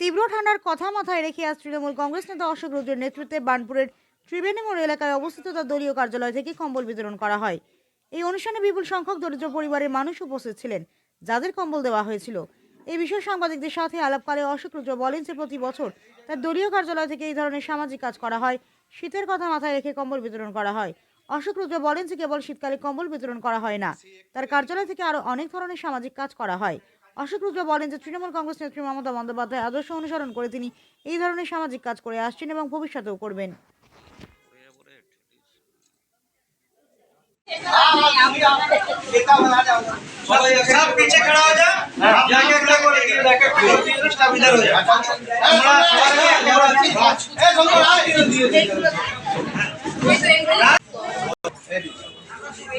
তীব্র ঠান্ডার কথা মাথায় রেখে আজ তৃণমূল কংগ্রেস নেতা অশোক রুদ্রের নেতৃত্বে বার্নপুরের ত্রিবেণী মোড় এলাকায় অবস্থিত তার দলীয় কার্যালয় থেকে কম্বল বিতরণ করা হয়। এই অনুষ্ঠানে বিপুল সংখ্যক দরিদ্র পরিবারের মানুষ উপস্থিত ছিলেন, যাদের কম্বল দেওয়া হয়েছিল। এই বিষয়ে সাংবাদিকদের সাথে আলাপকালে অশোক রুদ্র বলেন যে প্রতি বছর তার দলীয় কার্যালয় থেকে এই ধরনের সামাজিক কাজ করা হয়। শীতের কথা মাথায় রেখে কম্বল বিতরণ করা হয়। অশোক রুদ্র বলেন যে কেবল শীতকালে কম্বল বিতরণ করা হয় না, তার কার্যালয় থেকে আরও অনেক ধরনের সামাজিক কাজ করা হয়। অশোক রুদ্র বলেন যে তৃণমূল কংগ্রেস নেত্রী মমতা বন্দ্যোপাধ্যায় আদর্শ অনুসরণ করে তিনি এই ধরনের সামাজিক কাজ করে আসছেন এবং ভবিষ্যতেও করবেন सब पीछे खड़ा हो जा जाके खड़ा को लेके जाके इसका इधर हो जा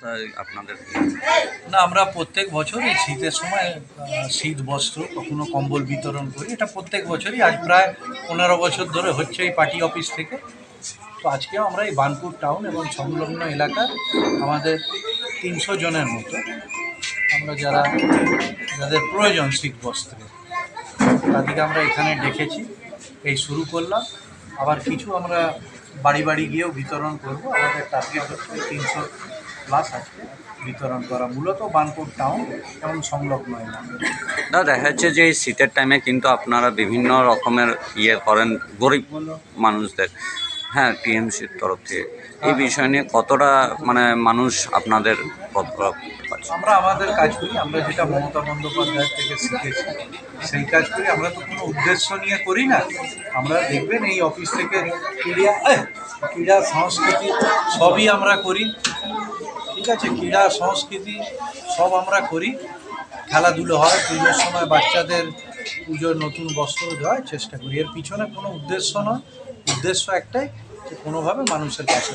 অবস্থায় আপনাদের না, আমরা প্রত্যেক বছর এই শীতের সময় শীত বস্ত্র, কখনো কম্বল বিতরণ করি। এটা প্রত্যেক বছরই, আজ প্রায় পনেরো বছর ধরে হচ্ছে এই পার্টি অফিস থেকে। তো আজকেও আমরা এই বানপুর টাউন এবং সংলগ্ন এলাকার আমাদের তিনশো জনের মতো আমরা যারা, যাদের প্রয়োজন শীত বস্ত্রে, তাদেরকে আমরা এখানে ডেকেছি। এই শুরু করলাম। আবার কিছু আমরা বাড়ি বাড়ি গিয়েও বিতরণ করব। আমাদের টার্গেট হচ্ছে তিনশো প্লাস আজকে বিতরণ করা মূলত বানপুর টাউন এবং সংলগ্ন এলাকা। দাদা দেখা যাচ্ছে যে এই শীতের টাইমে কিন্তু আপনারা বিভিন্ন রকমের ইয়ে করেন গরিব মানুষদের। হ্যাঁ টিএমসির তরফ থেকে। এই বিষয় নিয়ে কতটা মানে মানুষ আপনাদের আমরা আমাদের কাজ করি আমরা যেটা মমতা বন্দ্যোপাধ্যায় থেকে শিখেছি সেই কাজ করি। আমরা তো কোনো উদ্দেশ্য নিয়ে করি না। আমরা দেখবেন এই অফিস থেকে ক্রীড়া ক্রীড়া সংস্কৃতি সবই আমরা করি। আছে, ক্রীড়া, সংস্কৃতি, সব আমরা করি। খেলাধুলো হয় পুজোর সময় বাচ্চাদের পুজোর নতুন বস্ত্র দেওয়ার চেষ্টা করি। এর পিছনে কোনো উদ্দেশ্য নয়। উদ্দেশ্য একটাই যে কোনোভাবে মানুষের কাছে